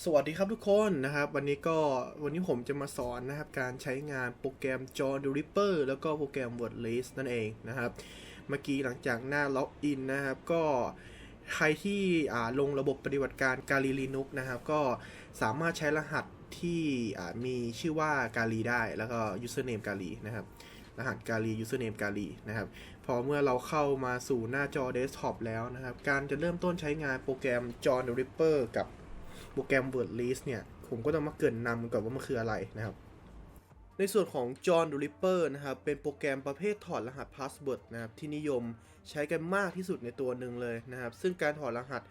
สวัสดีครับทุกคนนะครับ วันนี้ก็วันนี้ผมจะมาสอนนะครับ การใช้งานโปรแกรม John the Ripper แล้วก็โปรแกรม WordList นั่นเองนะครับ เมื่อกี้หลังจากหน้าล็อกอินนะครับ ก็ใครที่อ่าลงระบบปฏิบัติการ Kali Linux นะครับ ก็สามารถใช้รหัสที่อ่ามีชื่อว่า Kali ได้แล้วก็ username Kali นะครับ รหัส Kali username Kali นะครับ พอเมื่อเราเข้ามาสู่หน้าจอเดสก์ท็อปแล้วนะครับ การจะเริ่มต้นใช้งานโปรแกรม John the Ripper กับ โปรแกรม WordList เนี่ย ผมก็ต้องมาเกินนำก่อนว่ามันคืออะไรนะครับ ในส่วนของ John the Ripper นะครับ เป็นโปรแกรมประเภทถอดรหัสพาสเวิร์ดนะครับ ที่นิยมใช้กันมากที่สุดในตัวหนึ่งเลยนะครับ ซึ่งการถอดรหัส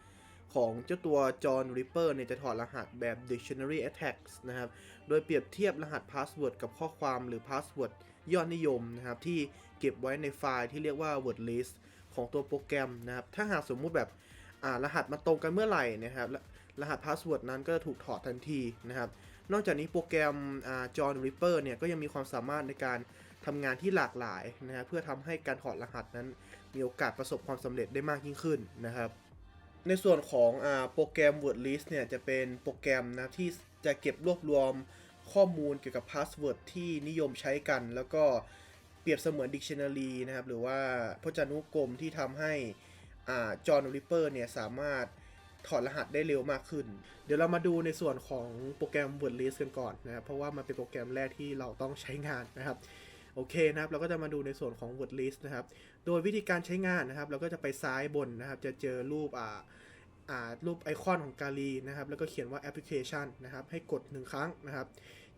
ของเจ้าตัว John the Ripper เนี่ยจะถอดรหัสแบบ Dictionary Attacks นะครับ โดยเปรียบเทียบรหัสพาสเวิร์ดกับข้อความหรือพาสเวิร์ดยอดนิยมนะครับ ที่เก็บไว้ในไฟล์ที่เรียกว่า word list ของตัวโปรแกรมนะครับ ถ้าหากสมมุติแบบรหัสมาตรงกันเมื่อไหร่นะครับ รหัสพาสเวิร์ดนั้นก็จะถูกถอดทันทีนะครับ นอกจากนี้โปรแกรมอ่า John Ripper เนี่ยก็ยังมีความสามารถในการทำงานที่หลากหลายนะครับเพื่อทำให้การถอดรหัสนั้น มีโอกาสประสบความสำเร็จได้มากยิ่งขึ้นนะครับ ในส่วนของอโปรแกรม WordList เนี่ยจะเป็นโปรแกรมนะที่จะเก็บรวบรวมข้อมูลเกี่ยวกับพาสเวิร์ดที่นิยมใช้กัน แล้วก็เปรียบเสมือน Dictionary นะครับ หรือว่าพจนานุกรมที่ทำให้อ่า John Ripper เนี่ยสามารถ ถอดรหัสได้เร็วมากขึ้น เดี๋ยวเรามาดูในส่วนของโปรแกรม WordList กันก่อนนะครับ เพราะว่ามันเป็นโปรแกรมแรกที่เราต้องใช้งานนะครับ โอเคนะครับ เราก็จะมาดูในส่วนของ WordList นะครับ โดยวิธีการใช้งานนะครับ เราก็จะไปซ้ายบนนะครับ จะเจอรูปอ่าอ่ารูปไอคอนของกาลีนะครับ แล้วก็เขียนว่าแอปพลิเคชันนะครับ ให้กด 1 ครั้งนะครับ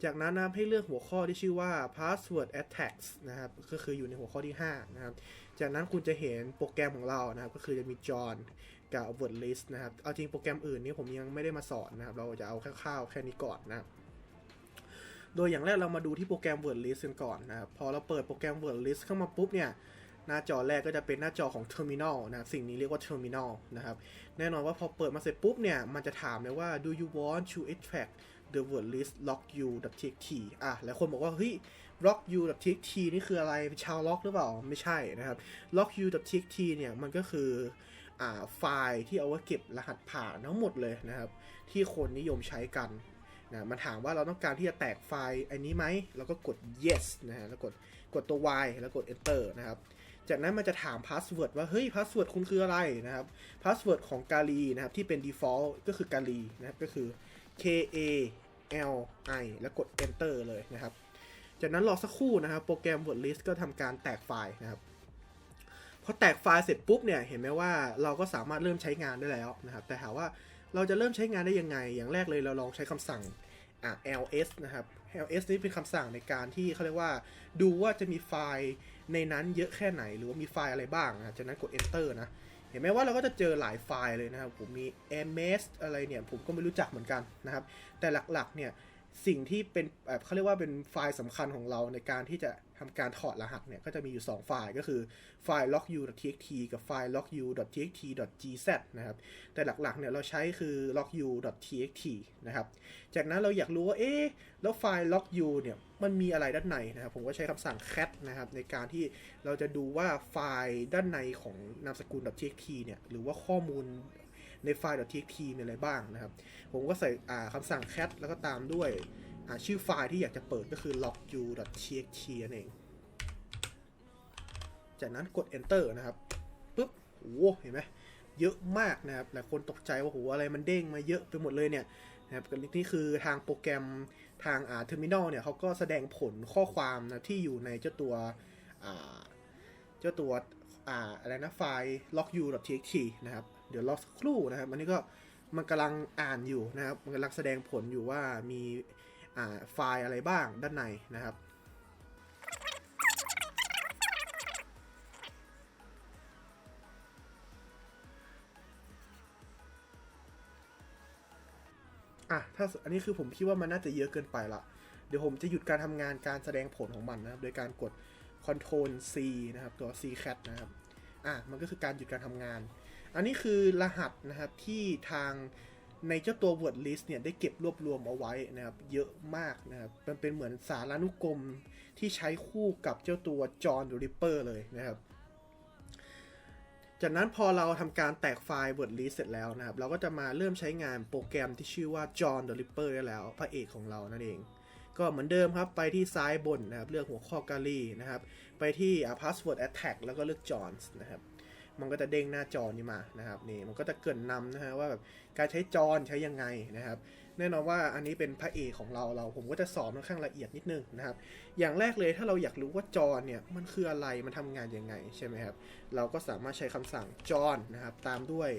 จากนั้นนะให้เลือกหัวข้อที่ชื่อว่า password attacks นะครับ ก็คืออยู่ในหัวข้อที่ 5 นะครับ จากนั้นคุณจะเห็นโปรแกรมของเรานะครับ ก็คือจะมี John กับ WordList นะครับ เอาจริงโปรแกรมอื่นนี่ผมยังไม่ได้มาสอนนะครับ เราจะเอาคร่าวๆแค่นี้ก่อนนะครับ โดยอย่างแรกเรามาดูที่โปรแกรม WordList กันก่อนนะครับ พอเราเปิดโปรแกรม WordList เข้ามาปุ๊บเนี่ย หน้าจอแรกก็จะเป็นหน้าจอของ Terminal นะครับ สิ่งนี้เรียกว่า Terminal นะครับ แน่นอนว่าพอเปิดมาเสร็จปุ๊บเนี่ย มันจะถามเลยว่า do you want to extract the word list log u txt อะ หลายคนบอกว่า เฮ้ย log u txt นี่คืออะไร เป็นชาวล็อกหรือเปล่า ไม่ใช่นะครับ log u txt เนี่ย มันก็คือ ไฟล์ที่เอาไว้เก็บรหัสผ่านทั้งหมดเลยนะครับ ที่คนนิยมใช้กันนะมันถามว่าเราต้องการที่จะแตกไฟล์อันนี้ไหมเราก็กด yes นะฮะแล้วกดกดตัว y แล้วกด enter นะครับ จากนั้นมันจะถามพาสเวิร์ดว่า เฮ้ยพาสเวิร์ดคุณคืออะไรนะครับพาสเวิร์ดของกาลีนะครับ ที่เป็น default ก็คือกาลีนะครับ ก็คือ k a l i แล้วกด enter เลยนะครับ จากนั้นรอสักครู่นะครับ โปรแกรม WordList ก็ทำการแตกไฟล์นะครับ พอแตกไฟล์เสร็จปุ๊บเนี่ยเห็นไหมว่าเราก็สามารถเริ่มใช้งานได้แล้วนะครับแต่ถามว่าเราจะเริ่มใช้งานได้ยังไง อย่างแรกเลยเราลองใช้คำสั่ง ls นะครับ ls นี่เป็นคำสั่งในการที่เขาเรียกว่า ดูว่าจะมีไฟล์ในนั้นเยอะแค่ไหน หรือว่ามีไฟล์อะไรบ้างนะจากนั้นกด enter นะ เห็นไหมว่าเราก็จะเจอหลายไฟล์เลยนะครับ ผมมี ms อะไรเนี่ย ผมก็ไม่รู้จักเหมือนกันนะครับ แต่หลักๆเนี่ย สิ่งที่เป็นแบบเขาเรียกว่าเป็นไฟล์สำคัญของเราในการที่จะทำการถอดรหัสเนี่ย ก็จะมีอยู่ 2 ไฟล์ก็คือไฟล์ logu.txt กับไฟล์ logu.txt.gz นะครับ แต่หลักๆเนี่ยเราใช้คือ logu.txt นะครับ จากนั้นเราอยากรู้ว่า เอ๊ะ แล้วไฟล์ logu เนี่ย มันมีอะไรด้านในนะครับ ผมก็ใช้คำสั่ง cat นะครับ ในการที่เราจะดูว่าไฟล์ด้านในของนามสกุล .txt เนี่ย หรือว่าข้อมูล ในไฟล์ .txt มีอะไรบ้างนะครับ ผมก็ใส่คำสั่ง cat แล้วก็ตามด้วยชื่อไฟล์ที่อยากจะเปิดก็คือ logu.txt นั่นเอง จากนั้นกด enter นะครับปุ๊บโอ้เห็นไหมเยอะมากนะครับ หลายคนตกใจว่าโหอะไรมันเด้งมาเยอะไปหมดเลยเนี่ยนะครับนี่คือทางโปรแกรมทางอ่า terminal เนี่ยเขาก็แสดงผลข้อความนะที่อยู่ในเจ้าตัวอ่าเจ้าตัวอ่าอะไรนะไฟล์ logu.txt นะครับ เดี๋ยวรอสักครู่นะครับ อันนี้ก็มันกำลังอ่านอยู่นะครับ มันกำลังแสดงผลอยู่ว่ามีไฟล์อะไรบ้างด้านในนะครับอะถ้าอันนี้คือผมคิดว่ามันน่าจะเยอะเกินไปละเดี๋ยวผมจะหยุดการทำงานการแสดงผลของมันนะครับ โดยการกด Ctrl C นะครับ ตัว C cat นะครับ อะ มันก็คือการหยุดการทำงาน อันนี้คือรหัสนะครับที่ทางในเจ้าตัว word list เนี่ยได้เก็บรวบรวมเอาไว้นะครับ เยอะมากนะครับมันเป็นเหมือนสารานุกรมที่ใช้คู่กับเจ้าตัว John the Ripper เลยนะครับ จากนั้นพอเราทำการแตกไฟล์ word list เสร็จแล้วนะครับ เราก็จะมาเริ่มใช้งานโปรแกรมที่ชื่อว่า John the Ripper ได้แล้ว พระเอกของเรานั่นเอง ก็เหมือนเดิมครับไปที่ซ้ายบนนะครับ เลือกหัวข้อ Gallery นะครับ ไปที่ password attack แล้วก็เลือก John นะครับ มันก็จะเด้งหน้าจอนี้มานะครับนี่มันก็จะเกินนำนะฮะว่าแบบการใช้จอใช้ยังไงนะครับ แน่นอนว่าอันนี้เป็นพระเอกของเราเราผมก็จะสอนค่อนข้างละเอียดนิดนึงนะครับ อย่างแรกเลยถ้าเราอยากรู้ว่าจอเนี่ยมันคืออะไรมันทำงานยังไงใช่ไหมครับเราก็สามารถใช้คำสั่งจอนะครับตามด้วย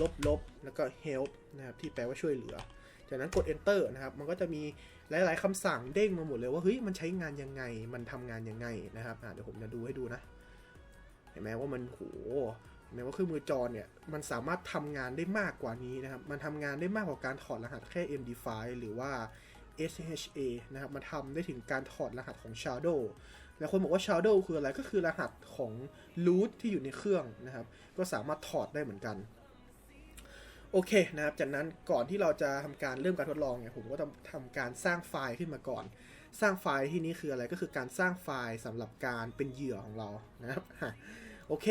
ลบลบแล้วก็ help นะครับที่แปลว่าช่วยเหลือจากนั้นกด enter นะครับ มันก็จะมีหลาย ๆคำสั่งเด้งมาหมดเลยว่า เฮ้ย มันใช้งานยังไง มันทำงานยังไงนะครับเดี๋ยวผมจะดูให้ดูนะ เห็นไหมว่ามันโหเห็นไหมว่าเครื่องมือจอเนี่ยมันสามารถทำงานได้มากกว่านี้นะครับ มันทำงานได้มากกว่าการถอดรหัสแค่ MD5 หรือว่า SHA นะครับ มันทำได้ถึงการถอดรหัสของ Shadow แล้วคนบอกว่า Shadow คืออะไรก็คือรหัสของ root ที่อยู่ในเครื่องนะครับ ก็สามารถถอดได้เหมือนกัน โอเคนะครับ จากนั้นก่อนที่เราจะทำการเริ่มการทดลองเนี่ยผมก็ต้องทำการสร้างไฟล์ขึ้นมาก่อน สร้างไฟล์ที่นี้คืออะไรก็คือการสร้างไฟล์สำหรับการเป็นเหยื่อของเรานะครับโอเค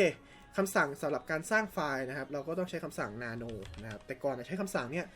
คำสั่งสำหรับการสร้างไฟล์นะครับ เราก็ต้องใช้คำสั่ง nano นะครับแต่ก่อนจะใช้คำสั่งเนี่ย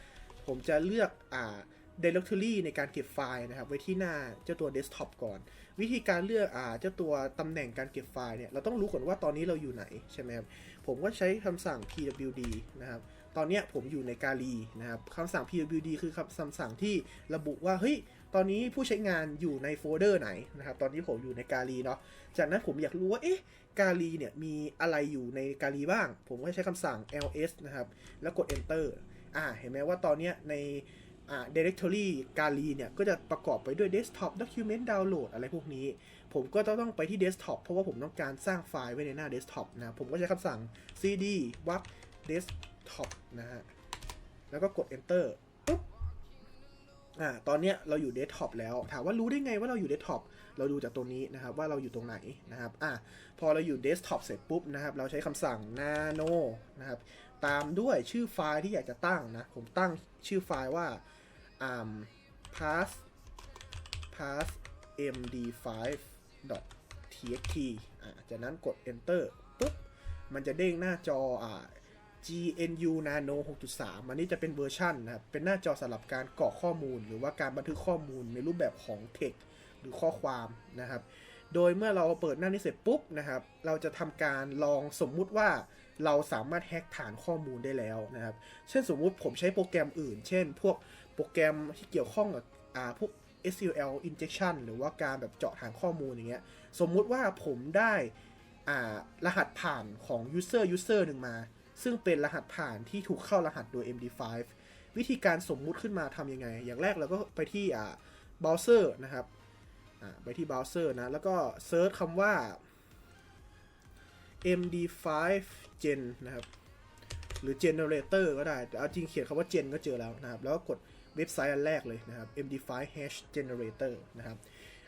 ผมจะเลือกอ่า directory ในการเก็บไฟล์นะครับ ไว้ที่หน้าเจ้าตัว desktop ก่อน วิธีการเลือกอ่าเจ้าตัวตำแหน่งการเก็บไฟล์เนี่ยเราต้องรู้ก่อนว่าตอนนี้เราอยู่ไหนใช่ไหมครับผมก็ใช้คำสั่ง pwd นะครับตอนเนี้ยผมอยู่ในกาลีนะครับคำสั่ง pwd คือคำสั่งที่ระบุว่าเฮ้ย ตอนนี้ผู้ใช้งานอยู่ในโฟลเดอร์ไหนนะครับ ตอนนี้ผมอยู่ในกาลีเนาะ จากนั้นผมอยากรู้ว่า เอ๊ะ กาลีเนี่ยมีอะไรอยู่ในกาลีบ้าง ผมก็ใช้คำสั่ง ls นะครับ แล้วกด enter อ่า เห็นไหมว่าตอนนี้ในอ่า directory กาลีเนี่ย ก็จะประกอบไปด้วย desktop document download อะไรพวกนี้ ผมก็ต้องไปที่ desktop เพราะว่าผมต้องการสร้างไฟล์ไว้ในหน้า desktop นะ ผมก็ใช้คำสั่ง cd wap desktop นะฮะ แล้วก็กด enter อ่าตอนเนี้ยเราอยู่ desktop แล้ว ถามว่ารู้ได้ไงว่าเราอยู่ desktop เราดูจากตรงนี้นะครับว่าเราอยู่ตรงไหนนะครับอะพอเราอยู่ desktop เสร็จปุ๊บนะครับเราใช้คำสั่ง nano นะครับตามด้วยชื่อไฟล์ที่อยากจะตั้งนะ ผมตั้งชื่อไฟล์ว่าอ่า pass pass md5 txt อ่าจากนั้นกด enter ปุ๊บมันจะเด้งหน้าจออ่า GNU Nano 6.3 อันนี้จะเป็นเวอร์ชันนะครับ เป็นหน้าจอสำหรับการกรอกข้อมูล หรือว่าการบันทึกข้อมูลในรูปแบบของ text หรือข้อความนะครับ โดยเมื่อเราเปิดหน้านี้เสร็จปุ๊บนะครับ เราจะทำการลองสมมุติว่าเราสามารถแฮกฐานข้อมูลได้แล้วนะครับ เช่นสมมุติผมใช้โปรแกรมอื่น เช่น พวกโปรแกรมที่เกี่ยวข้องกับอ่าพวก SQL injection หรือว่าการแบบเจาะฐานข้อมูลอย่างเงี้ย สมมุติว่าผมได้อ่ารหัสผ่านของ user user หนึ่งมา ซึ่งเป็นรหัสผ่านที่ถูกเข้ารหัสโดย MD5 วิธีการสมมุติขึ้นมาทำยังไง อย่างแรกเราก็ไปที่อ่า browser นะครับอ่าไปที่ browser นะ แล้วก็เซิร์ชคำว่า MD5 Gen นะครับ หรือ generator ก็ได้ แต่เอาจริงเขียนคำว่า gen ก็เจอแล้วนะครับ แล้วก็กดเว็บไซต์อันแรกเลยนะครับ MD5 hash generator นะครับ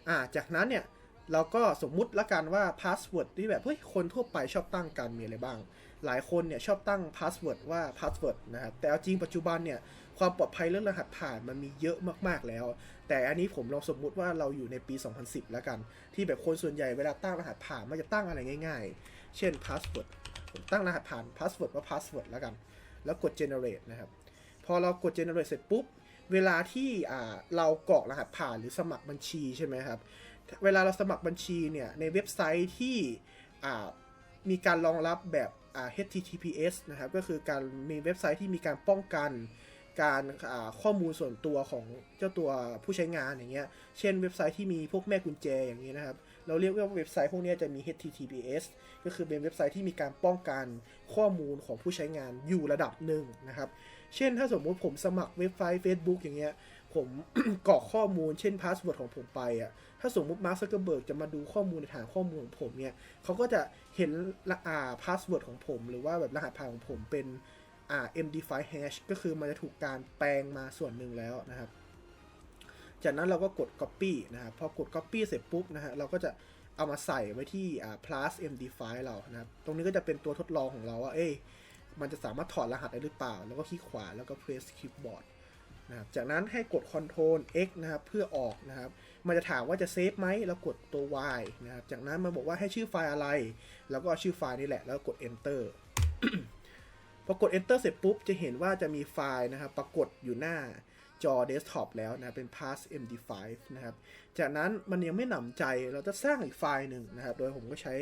อ่าจากนั้นเนี่ย เราก็สมมุติละกันว่า password ที่แบบ เฮ้ย คนทั่วไปชอบตั้งกันมีอะไรบ้าง หลายคนเนี่ยชอบตั้ง password ว่า password นะครับแต่เอาจริงปัจจุบันเนี่ยความปลอดภัยเรื่องรหัสผ่านมันมีเยอะมากๆแล้ว แต่อันนี้ผมลองสมมุติว่าเราอยู่ในปี 2010 แล้วกัน ที่แบบคนส่วนใหญ่เวลาตั้งรหัสผ่านมันจะตั้งอะไรง่าย ๆ เช่น password ผมตั้งรหัสผ่าน password ว่า password แล้วกัน แล้วกด generate นะครับพอเรากด generate เสร็จปุ๊บเวลาที่อ่าเรากรอกรหัสผ่านหรือสมัครบัญชีใช่ไหมครับเวลาเราสมัครบัญชีเนี่ยในเว็บไซต์ที่อ่ามีการรองรับแบบ HTTPS นะครับก็คือการมีเว็บไซต์ที่มีการป้องกัน การอ่าข้อมูลส่วนตัวของเจ้าตัวผู้ใช้งานอย่างเงี้ยเช่นเว็บไซต์ที่มีพวกแม่กุญแจอย่างนี้นะครับเราเรียกว่าเว็บไซต์พวกนี้จะมี HTTPS ก็คือเป็นเว็บไซต์ที่มีการป้องกันข้อมูลของผู้ใช้งานอยู่ระดับหนึ่งนะครับเช่นถ้าสมมุติผมสมัครเว็บไซต์ Facebook อย่างเงี้ยผมกรอกข้อมูลเช่นพาสเวิร์ดของผมไปอะ ถ้าสมมติมาร์คซักเกอร์เบิร์กจะมาดูข้อมูลในฐานข้อมูลของผมเนี่ยเขาก็จะเห็นละอาพาสเวิร์ดของผม หรือว่าแบบรหัสผ่านของผมเป็นอ่า MD5 hash ก็คือมันจะถูกการแปลงมาส่วนหนึ่งแล้วนะครับ จากนั้นเราก็กด copy นะครับ พอกด copy เสร็จปุ๊บนะฮะเราก็จะเอามาใส่ไว้ที่อ่า plus MD5 เรานะครับ ตรงนี้ก็จะเป็นตัวทดลองของเราว่า เอ้ยมันจะสามารถถอดรหัสได้หรือเปล่า แล้วก็คลิกขวาแล้วก็ press keyboard นะครับ จากนั้นให้กด Ctrl X นะครับ เพื่อออกนะครับมันจะถามว่าจะเซฟไหมแล้วกดตัว Y นะครับ จากนั้นมันบอกว่าให้ชื่อไฟล์อะไร แล้วก็เอาชื่อไฟล์นี่แหละ แล้วกด Enter พอกด enter เสร็จปุ๊บ จะเห็นว่าจะมีไฟล์นะครับ ปรากฏอยู่หน้าจอเดสก์ท็อปแล้วนะเป็น pass md5 นะครับ จากนั้นมันยังไม่หนำใจเราจะสร้างอีกไฟล์หนึ่งนะครับ โดยผมก็ใช้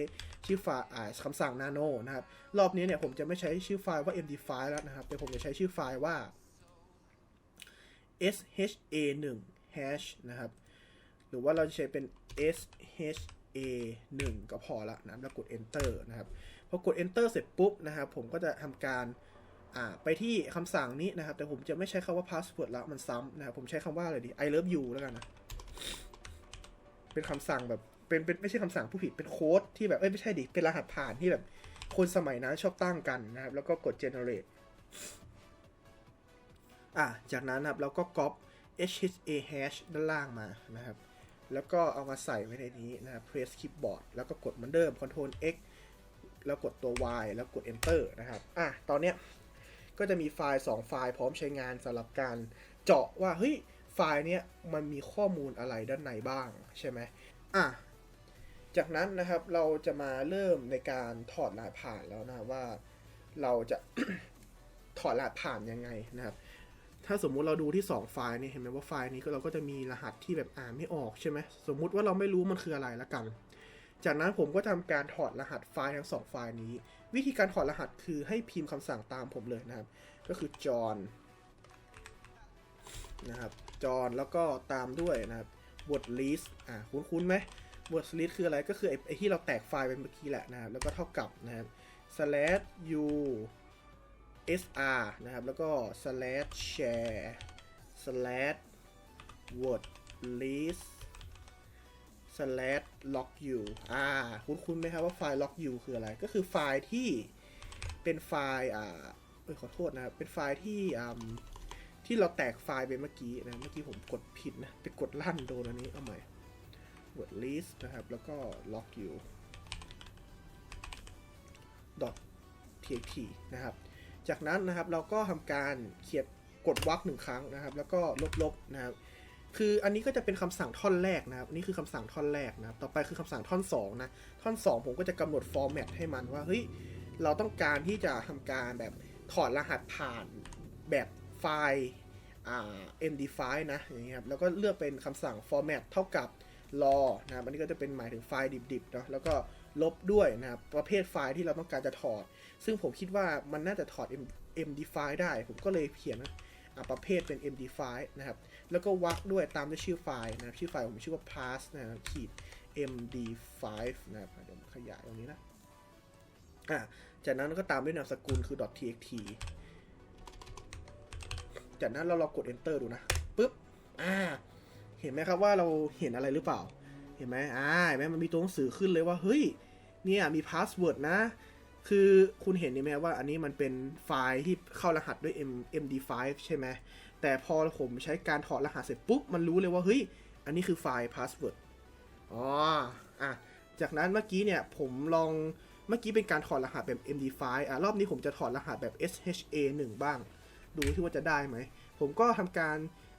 ชื่อไฟล์คำสั่ง nano นะครับ รอบนี้เนี่ยผมจะไม่ใช้ชื่อไฟล์ว่า md5 แล้วนะครับ แต่ผมจะใช้ชื่อไฟล์ว่า sha1 hash นะครับ รือว่าเราจะใช้เป็น sha1 ก็พอละนะแล้วกด enter นะครับพอกด enter เสร็จปุ๊บนะครับผมก็จะทำการไปที่คำสั่งนี้นะครับ แต่ผมจะไม่ใช้คำว่า password ละมันซ้ำนะครับผมใช้คำว่าอะไรดี I love you แล้วกันนะ เป็นคำสั่งแบบเป็นเป็นไม่ใช่คำสั่งผู้ผิดเป็นโค้ดที่แบบเอ้ยไม่ใช่ดิเป็นรหัสผ่านที่แบบคนสมัยนั้นชอบตั้งกันนะครับ แล้วก็กด generate อะจากนั้นนะครับเราก็ copy HHA hash ด้านล่างมานะครับ แล้วก็เอามาใส่ไว้ในนี้นะครับ press keyboard แล้วก็กดเหมือนเดิม control X แล้วกดตัว Y แล้วกด enter นะครับ อะ ตอนเนี้ยก็จะมีไฟล์ 2 ไฟล์พร้อมใช้งานสำหรับการเจาะว่า เฮ้ย ไฟล์เนี้ยมันมีข้อมูลอะไรด้านในบ้างใช่ไหมอะ จากนั้นนะครับเราจะมาเริ่มในการถอดรหัสผ่านแล้วนะว่าเราจะ ถอดรหัสผ่านยังไงนะครับ ถ้าสมมุติเราดูที่ 2 ไฟล์นี่เห็นไหมว่าไฟล์นี้เราก็จะมีรหัสที่แบบอ่านไม่ออกใช่ไหมสมมุติว่าเราไม่รู้มันคืออะไรละกัน จากนั้นผมก็ทำการถอดรหัสไฟล์ทั้งสองไฟล์นี้ วิธีการถอดรหัสคือให้พิมพ์คำสั่งตามผมเลยนะครับ ก็คือ john นะครับ john แล้วก็ตามด้วยนะครับ word list อ่าคุ้นๆไหม word list คืออะไรก็คือไอ้ไอ้ที่เราแตกไฟล์ไปเมื่อกี้แหละนะครับแล้วก็เท่ากับนะครับ slash u sr นะครับ แล้วก็ slash share slash word list slash log u อ่า คุ้นๆไหมครับว่าไฟล์ log u คืออะไร ก็คือไฟล์ที่เป็นไฟล์อ่าเอ้ยขอโทษนะครับ เป็นไฟล์ที่อ่าที่เราแตกไฟล์ไปเมื่อกี้นะ เมื่อกี้ผมกดผิดนะ ไปกดลั่นโดนอันนี้ เอาใหม่ word list นะครับ แล้วก็ log u doc txt นะครับ จากนั้นนะครับเราก็ทำการเขียนกดวรรคหนึ่งครั้งนะครับ แล้วก็ลบๆนะครับ คืออันนี้ก็จะเป็นคำสั่งท่อนแรกนะครับนี่คือคำสั่งท่อนแรกนะครับต่อไปคือคำสั่งท่อน2นะท่อน 2 ผมก็จะกำหนดฟอร์แมตให้มันว่าเฮ้ยเราต้องการที่จะทำการแบบถอดรหัสผ่านแบบไฟล์อ่า md5 นะอย่างเงี้ยครับแล้วก็เลือกเป็นคำสั่ง format เท่ากับ raw นะครับอันนี้ก็จะเป็นหมายถึงไฟล์ดิบๆเนาะแล้วก็ ลบด้วยนะครับ ประเภทไฟล์ที่เราต้องการจะถอด ซึ่งผมคิดว่ามันน่าจะถอด M- md5 ได้ ผมก็เลยเขียนอะประเภทเป็น md5 นะครับ แล้วก็วักด้วยตามด้วยชื่อไฟล์นะครับ ชื่อไฟล์ผมชื่อว่า pass นะครับขีด md5 นะครับเดี๋ยวขยายตรงนี้นะอะจากนั้นก็ตามด้วยนามสกุลคือ .txt จากนั้นเราลองกด enter ดูนะปุ๊บอ่าเห็นไหมครับว่าเราเห็นอะไรหรือเปล่า เห็นไหมอ่าเห็นไหมมันมีตัวหนังสือขึ้นเลยว่า เฮ้ย เนี่ยมีพาสเวิร์ดนะ คือคุณเห็นไหมว่าอันนี้มันเป็นไฟล์ที่เข้ารหัสด้วย M MD5 ใช่ไหม แต่พอผมใช้การถอดรหัสเสร็จปุ๊บ มันรู้เลยว่า เฮ้ย อันนี้คือไฟล์พาสเวิร์ดอ๋ออะ จากนั้นเมื่อกี้เนี่ยผมลองเมื่อกี้เป็นการถอดรหัสแบบ MD5 อะ รอบนี้ผมจะถอดรหัสแบบ SHA1 บ้าง ดูที่ว่าจะได้ไหม ผมก็ทำการ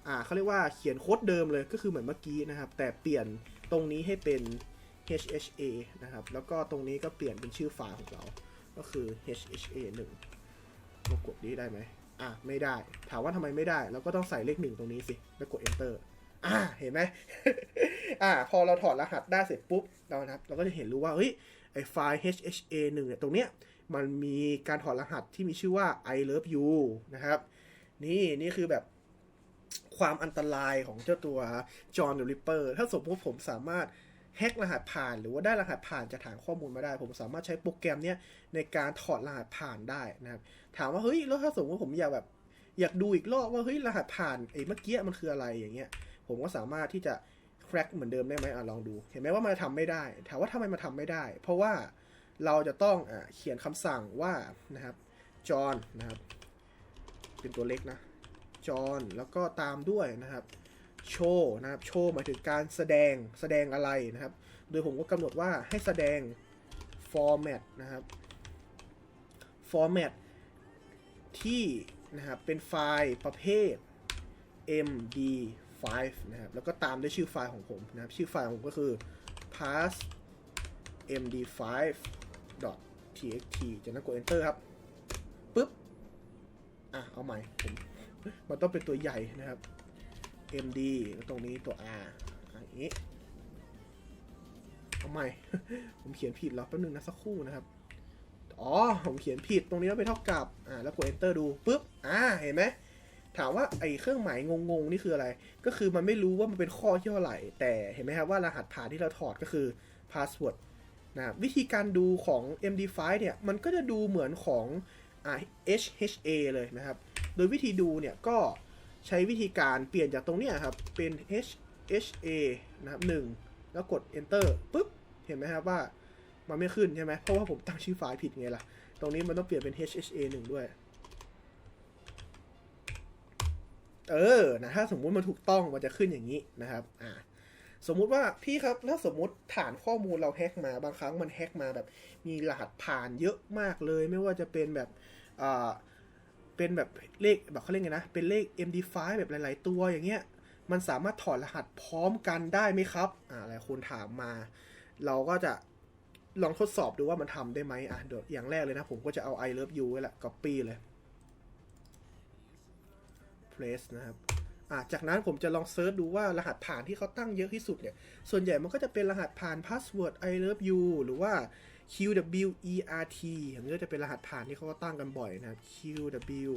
อ่าเขาเรียกว่าเขียนโค้ดเดิมเลยก็คือเหมือนเมื่อกี้นะครับ แต่เปลี่ยนตรงนี้ให้เป็น HHA นะครับ แล้วก็ตรงนี้ก็เปลี่ยนเป็นชื่อไฟล์ของเรา ก็คือ HHA1 มากดนี้ได้ไหมอะ ไม่ได้ ถามว่าทำไมไม่ได้ เราก็ต้องใส่เลขหนึ่งตรงนี้สิ แล้วกด enter อ่า เห็นไหม อ่า พอเราถอดรหัสได้เสร็จปุ๊บ เรานะครับ เราก็จะเห็นรู้ว่า เฮ้ย ไอไฟล์ HHA1 เนี่ย ตรงเนี้ย มันมีการถอดรหัสที่มีชื่อว่า I love you นะครับ นี่ นี่คือแบบความอันตรายของเจ้าตัว John the Ripper ถ้าสมมติผมสามารถ แฮกรหัสผ่าน หรือว่าได้รหัสผ่านจากฐานข้อมูลมาได้ ผมสามารถใช้โปรแกรมเนี้ยในการถอดรหัสผ่านได้นะครับ ถามว่าเฮ้ยแล้วถ้าสมมติผมอยากแบบอยากดูอีกรอบว่าเฮ้ยรหัสผ่านไอ้เมื่อกี้มันคืออะไรอย่างเงี้ย ผมก็สามารถที่จะ crack เหมือนเดิมได้ไหมอะลองดู เห็นไหมว่ามันทำไม่ได้ ถามว่าทำไมมันทำไม่ได้ เพราะว่าเราจะต้องอะเขียนคำสั่งว่านะครับ John นะครับ เป็นตัวเล็กนะจอห์นแล้วก็ตามด้วยนะครับ โชว์นะครับ โชว์หมายถึงการแสดงแสดงอะไรนะครับ โดยผมก็กำหนดว่าให้แสดง format นะครับ format ที่นะครับเป็นไฟล์ประเภท md5 นะครับ แล้วก็ตามด้วยชื่อไฟล์ของผมนะครับ ชื่อไฟล์ของผมก็คือ pass md5 txt จากนั้นกด enter ครับปุ๊บ อะ เอาใหม่ผมมันต้องเป็นตัวใหญ่นะครับ MD แล้วตรงนี้ตัว R อะอย่างนี้เอาใหม่ผมเขียนผิดแล้วแป๊บนึงนะสักครู่นะครับ อ๋อ ผมเขียนผิดตรงนี้มันเป็นเท่ากับ อ่า แล้วกด enter ดูปุ๊บ อ่า เห็นไหม ถามว่าไอ้เครื่องหมายงงๆ นี่คืออะไร ก็คือมันไม่รู้ว่ามันเป็นข้อที่เท่าไหร่ แต่เห็นไหมครับว่ารหัสผ่านที่เราถอดก็คือ password นะวิธีการดูของ MD5 เนี่ย มันก็จะดูเหมือนของอ่า HHA เลยนะครับ โดยวิธีดูเนี่ยก็ ใช้วิธีการเปลี่ยนจากตรงเนี้ยครับ เป็น HHA นะครับหนึ่งแล้วกด enter ปุ๊บ เห็นไหมครับว่ามันไม่ขึ้นใช่ไหมเพราะว่าผมตั้งชื่อไฟล์ผิดไงล่ะ ตรงนี้มันต้องเปลี่ยนเป็น HHA หนึ่งด้วย เออ นะถ้าสมมุติมันถูกต้องมันจะขึ้นอย่างนี้นะครับ อ่าสมมุติว่าพี่ครับแล้วสมมุติฐานข้อมูลเราแฮกมาบางครั้งมันแฮกมาแบบ มีรหัสผ่านเยอะมากเลย ไม่ว่าจะเป็นแบบอ่า เป็นแบบเลขแบบเขาเรียกไงนะ เป็นเลข MD5 แบบหลาย ๆ ตัวอย่างเงี้ย มันสามารถถอดรหัสพร้อมกันได้ไหมครับอ่าหลายคนถามมา เราก็จะลองทดสอบดูว่ามันทำได้ไหมอะเดี๋ยวอย่างแรกเลยนะ ผมก็จะเอา I love you ไว้ละ copy เลย place นะครับอะจากนั้นผมจะลองเซิร์ชดูว่ารหัสผ่านที่เขาตั้งเยอะที่สุดเนี่ย ส่วนใหญ่มันก็จะเป็นรหัสผ่าน password I love you หรือว่า QWERT อย่างนี้ก็จะเป็นรหัสผ่านที่เขาก็ตั้งกันบ่อยนะครับ QW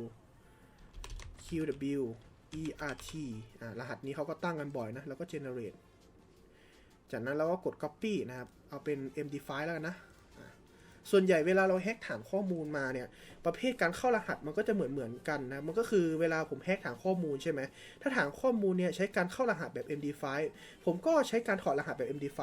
QWERT อ่ารหัสนี้เขาก็ตั้งกันบ่อยนะ แล้วก็ generate จากนั้นเราก็กด copy นะครับ เอาเป็น MD5 แล้วกันนะ ส่วนใหญ่เวลาเราแฮกฐานข้อมูลมาเนี่ย ประเภทการเข้ารหัสมันก็จะเหมือนเหมือนๆกันนะ มันก็คือเวลาผมแฮกฐานข้อมูลใช่ไหม ถ้าฐานข้อมูลเนี่ยใช้การเข้ารหัสแบบ MD5 ผมก็ใช้การถอดรหัสแบบ MD5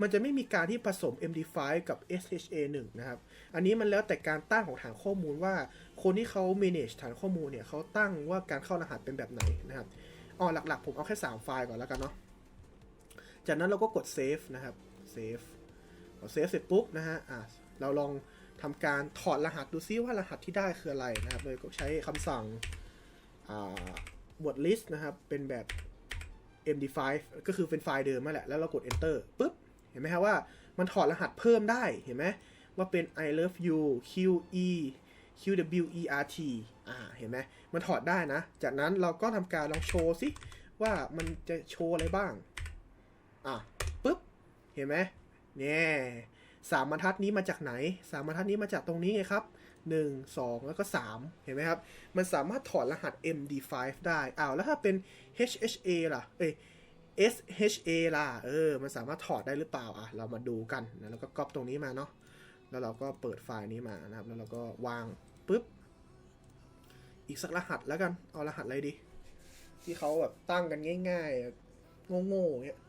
มันจะไม่มีการที่ผสม MD5 กับ SHA1 นะครับ อันนี้มันแล้วแต่การตั้งของฐานข้อมูลว่า คนที่เขา manage ฐานข้อมูลเนี่ยเขาตั้งว่าการเข้ารหัสเป็นแบบไหนนะครับ อ๋อหลักๆ ผมเอาแค่ 3 ไฟล์ก่อนแล้วกันเนาะ จากนั้นเราก็กด save นะครับ save พอ save เสร็จปุ๊บนะฮะ อะ เราลองทำการถอดรหัสดูซิว่ารหัสที่ได้คืออะไรนะครับโดยก็ใช้คำสั่งอ่า word list นะครับ เป็นแบบ MD5 ก็คือเป็นไฟล์เดิมนั่นแหละ แล้วเรากด enter ปุ๊บ เห็นไหมครับว่ามันถอดรหัสเพิ่มได้ เห็นไหมว่าเป็น I love you QE QWERT อ่า เห็นไหมมันถอดได้นะ จากนั้นเราก็ทำการลองโชว์ซิว่ามันจะโชว์อะไรบ้าง อะปุ๊บ เห็นไหมเนี่ย สามบรรทัดนี้มาจากไหนสามบรรทัดนี้มาจากตรงนี้ไงครับหนึ่งสองแล้วก็สามเห็นไหมครับ มันสามารถถอดรหัส MD5 ได้อ้าวแล้วถ้าเป็น HHA ล่ะ เอ้ย SHA ล่ะ เออ มันสามารถถอดได้หรือเปล่าอะ เรามาดูกันนะ แล้วก็ก๊อปตรงนี้มาเนาะ แล้วเราก็เปิดไฟล์นี้มานะครับ แล้วเราก็วางปุ๊บ อีกสักรหัสแล้วกัน เอารหัสอะไรดี ที่เขาแบบตั้งกันง่าย ๆ โง่ๆเงี้ย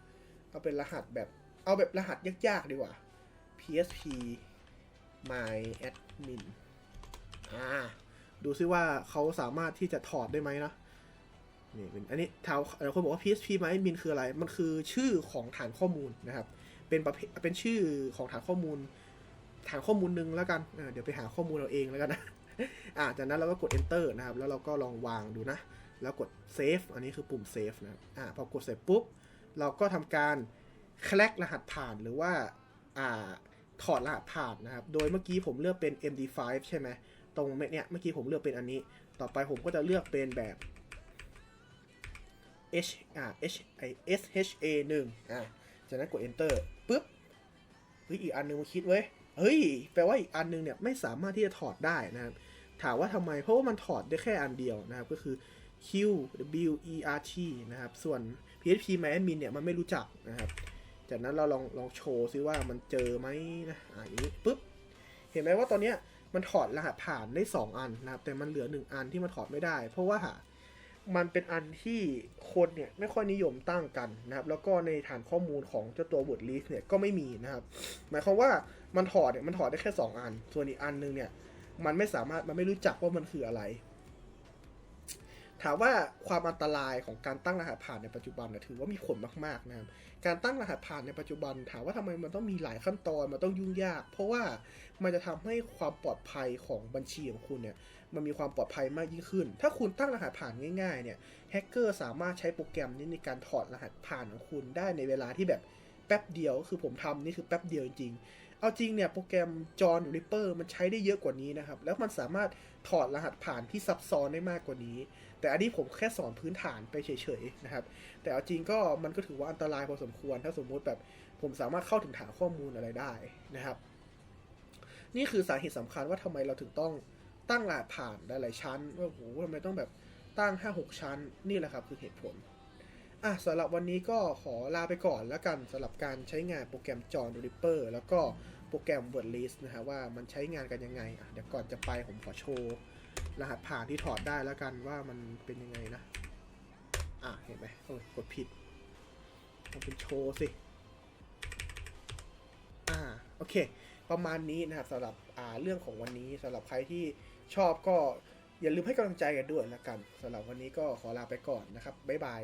เอาเป็นรหัสแบบ เอาแบบรหัสยากๆดีกว่า PSP my admin อ่า ดูซิว่าเขาสามารถที่จะถอดได้ไหมนะ นี่เป็นอันนี้ทาวหลายคนบอกว่า PSP my admin คืออะไร มันคือชื่อของฐานข้อมูลนะครับ เป็นประเภทเป็นชื่อของฐานข้อมูล ฐานข้อมูลหนึ่งแล้วกัน เดี๋ยวไปหาข้อมูลเราเองแล้วกันนะอ่าจากนั้นเราก็กด enter นะครับ แล้วเราก็ลองวางดูนะ แล้วกด save อันนี้คือปุ่ม save นะอ่าพอกดเสร็จปุ๊บ เราก็ทำการแคลกรหัสผ่านหรือว่า อ่า ถอดรหัสผ่านนะครับ โดยเมื่อกี้ผมเลือกเป็น MD5 ใช่ไหม ตรงเนี้ยเมื่อกี้ผมเลือกเป็นอันนี้ ต่อไปผมก็จะเลือกเป็นแบบ H อ่า H ไอ SHA 1อ่าจากนั้นกด enter ปุ๊บ เฮ้ย อีกอันหนึงมาคิดเว้ย เฮ้ย แปลว่าอีกอันหนึงเนี่ยไม่สามารถที่จะถอดได้นะครับ ถามว่าทำไม เพราะว่ามันถอดได้แค่อันเดียวนะครับ ก็คือ Q W E R T นะครับ ส่วน PHP m y admin เนี่ยมันไม่รู้จักนะครับ จากนั้นเราลองลองโชว์ซิว่ามันเจอไหมนะอ่าอย่างนี้ปุ๊บเห็นไหมว่าตอนเนี้ยมันถอดรหัสผ่านได้ 2 อันนะครับ แต่มันเหลือ 1 อันที่มันถอดไม่ได้ เพราะว่ามันเป็นอันที่คนเนี่ยไม่ค่อยนิยมตั้งกันนะครับ แล้วก็ในฐานข้อมูลของเจ้าตัว word list เนี่ยก็ไม่มีนะครับ หมายความว่ามันถอดเนี่ยมันถอดได้แค่ 2 อัน ส่วนอีกอันนึงเนี่ยมันไม่สามารถมันไม่รู้จักว่ามันคืออะไร ถามว่าความอันตรายของการตั้งรหัสผ่านในปัจจุบันเนี่ยถือว่ามีผลมากๆนะครับ การตั้งรหัสผ่านในปัจจุบัน ถามว่าทำไมมันต้องมีหลายขั้นตอนมันต้องยุ่งยาก เพราะว่ามันจะทำให้ความปลอดภัยของบัญชีของคุณเนี่ยมันมีความปลอดภัยมากยิ่งขึ้น ถ้าคุณตั้งรหัสผ่านง่ายๆเนี่ยแฮกเกอร์สามารถใช้โปรแกรมนี้ในการถอดรหัสผ่านของคุณได้ในเวลาที่แบบแป๊บเดียวคือผมทำนี่คือแป๊บเดียวจริงๆ เอาจริงเนี่ยโปรแกรม John Ripper มันใช้ได้เยอะกว่านี้นะครับ แล้วมันสามารถถอดรหัสผ่านที่ซับซ้อนได้มากกว่านี้ แต่อันนี้ผมแค่สอนพื้นฐานไปเฉยๆนะครับ แต่เอาจริงก็มันก็ถือว่าอันตรายพอสมควร ถ้าสมมุติแบบผมสามารถเข้าถึงฐานข้อมูลอะไรได้นะครับ นี่คือสาเหตุสำคัญว่าทำไมเราถึงต้องตั้งรหัสผ่านหลายๆชั้นว่าโอ้โหทำไมต้องแบบตั้ง 5-6 ชั้น นี่แหละครับคือเหตุผล อะสำหรับวันนี้ก็ขอลาไปก่อนแล้วกันสำหรับการใช้งานโปรแกรม John Ripper แล้วก็โปรแกรม WordList นะฮะว่ามันใช้งานกันยังไงอะเดี๋ยวก่อนจะไปผมขอโชว์รหัสผ่านที่ถอดได้แล้วกันว่ามันเป็นยังไงนะ อะเห็นไหมโอ้ยกดผิด มันเป็นโชว์สิ อ่าโอเค ประมาณนี้นะครับสำหรับอ่าเรื่องของวันนี้สำหรับใครที่ชอบก็อย่าลืมให้กำลังใจกันด้วยละกันสำหรับวันนี้ก็ขอลาไปก่อนนะครับบ๊ายบาย